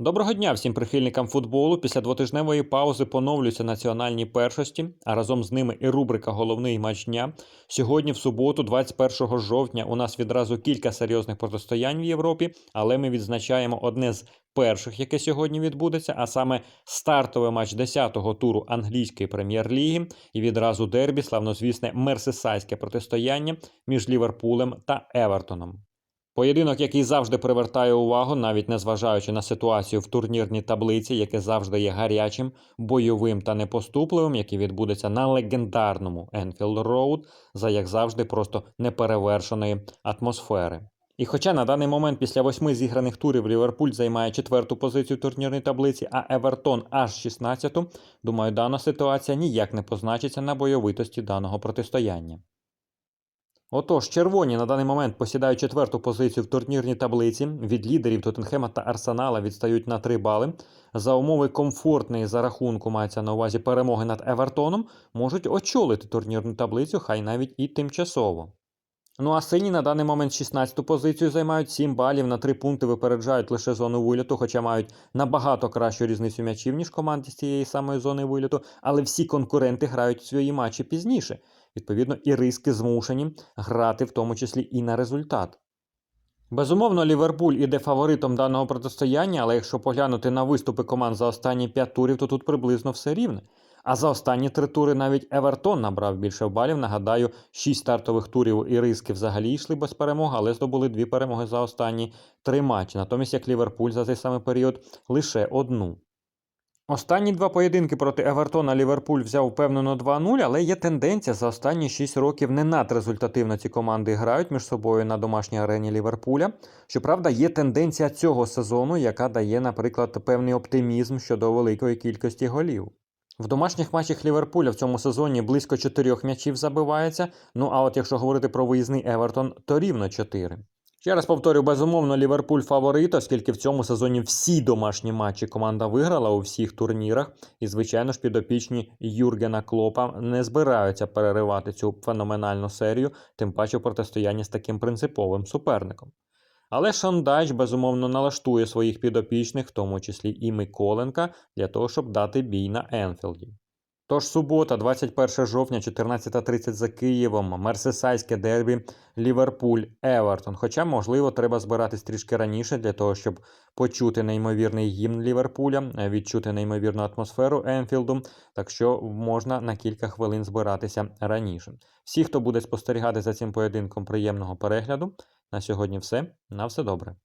Доброго дня всім прихильникам футболу. Після двотижневої паузи поновлюються національні першості, а разом з ними і рубрика Головний матч дня. Сьогодні, в суботу, 21 жовтня, у нас відразу кілька серйозних протистоянь в Європі, але ми відзначаємо одне з перших, яке сьогодні відбудеться, а саме стартовий матч 10-го туру англійської прем'єр-ліги і відразу дербі, славнозвісне мерсисайське протистояння між Ліверпулем та Евертоном. Поєдинок, який завжди привертає увагу, навіть незважаючи на ситуацію в турнірній таблиці, яке завжди є гарячим, бойовим та непоступливим, який відбудеться на легендарному Enfield Road, за як завжди просто неперевершеної атмосфери. І хоча на даний момент після восьми зіграних турів Ліверпуль займає четверту позицію турнірній таблиці, а Евертон аж 16-ту, думаю, дана ситуація ніяк не позначиться на бойовитості даного протистояння. Отож, червоні на даний момент посідають четверту позицію в турнірній таблиці. Від лідерів Тоттенхема та Арсенала відстають на 3 бали. За умови комфортної за рахунку мається на увазі перемоги над Евертоном, можуть очолити турнірну таблицю, хай навіть і тимчасово. Ну а сині на даний момент 16-ту позицію займають 7 балів на 3 пункти випереджають лише зону виліту, хоча мають набагато кращу різницю м'ячів, ніж команди з цієї самої зони виліту, але всі конкуренти грають свої матчі пізніше. Відповідно, і риски змушені грати в тому числі і на результат. Безумовно, Ліверпуль іде фаворитом даного протистояння, але якщо поглянути на виступи команд за останні 5 турів, то тут приблизно все рівне. А за останні три тури навіть Евертон набрав більше балів. Нагадаю, 6 стартових турів і риски взагалі йшли без перемоги, але здобули дві перемоги за останні три матчі. Натомість як Ліверпуль за цей самий період лише одну. Останні два поєдинки проти Евертона Ліверпуль взяв впевнено 2-0, але є тенденція за останні 6 років не надрезультативно ці команди грають між собою на домашній арені Ліверпуля. Щоправда, є тенденція цього сезону, яка дає, наприклад, певний оптимізм щодо великої кількості голів. В домашніх матчах Ліверпуля в цьому сезоні близько 4 м'ячів забивається. Ну а от якщо говорити про виїзний Евертон, то рівно 4. Ще раз повторю, безумовно, Ліверпуль фаворит, оскільки в цьому сезоні всі домашні матчі команда виграла у всіх турнірах. І, звичайно ж, підопічні Юргена Клопа не збираються переривати цю феноменальну серію, тим паче в протистоянні з таким принциповим суперником. Але Шандач безумовно, налаштує своїх підопічних, в тому числі і Миколенка, для того, щоб дати бій на Енфілді. Тож субота, 21 жовтня, 14.30 за Києвом, Мерсесайське дербі, Ліверпуль, Евертон. Хоча, можливо, треба збиратись трішки раніше для того, щоб почути неймовірний гімн Ліверпуля, відчути неймовірну атмосферу Енфілду. Так що можна на кілька хвилин збиратися раніше. Всі, хто буде спостерігати за цим поєдинком, приємного перегляду. На сьогодні все. На все добре.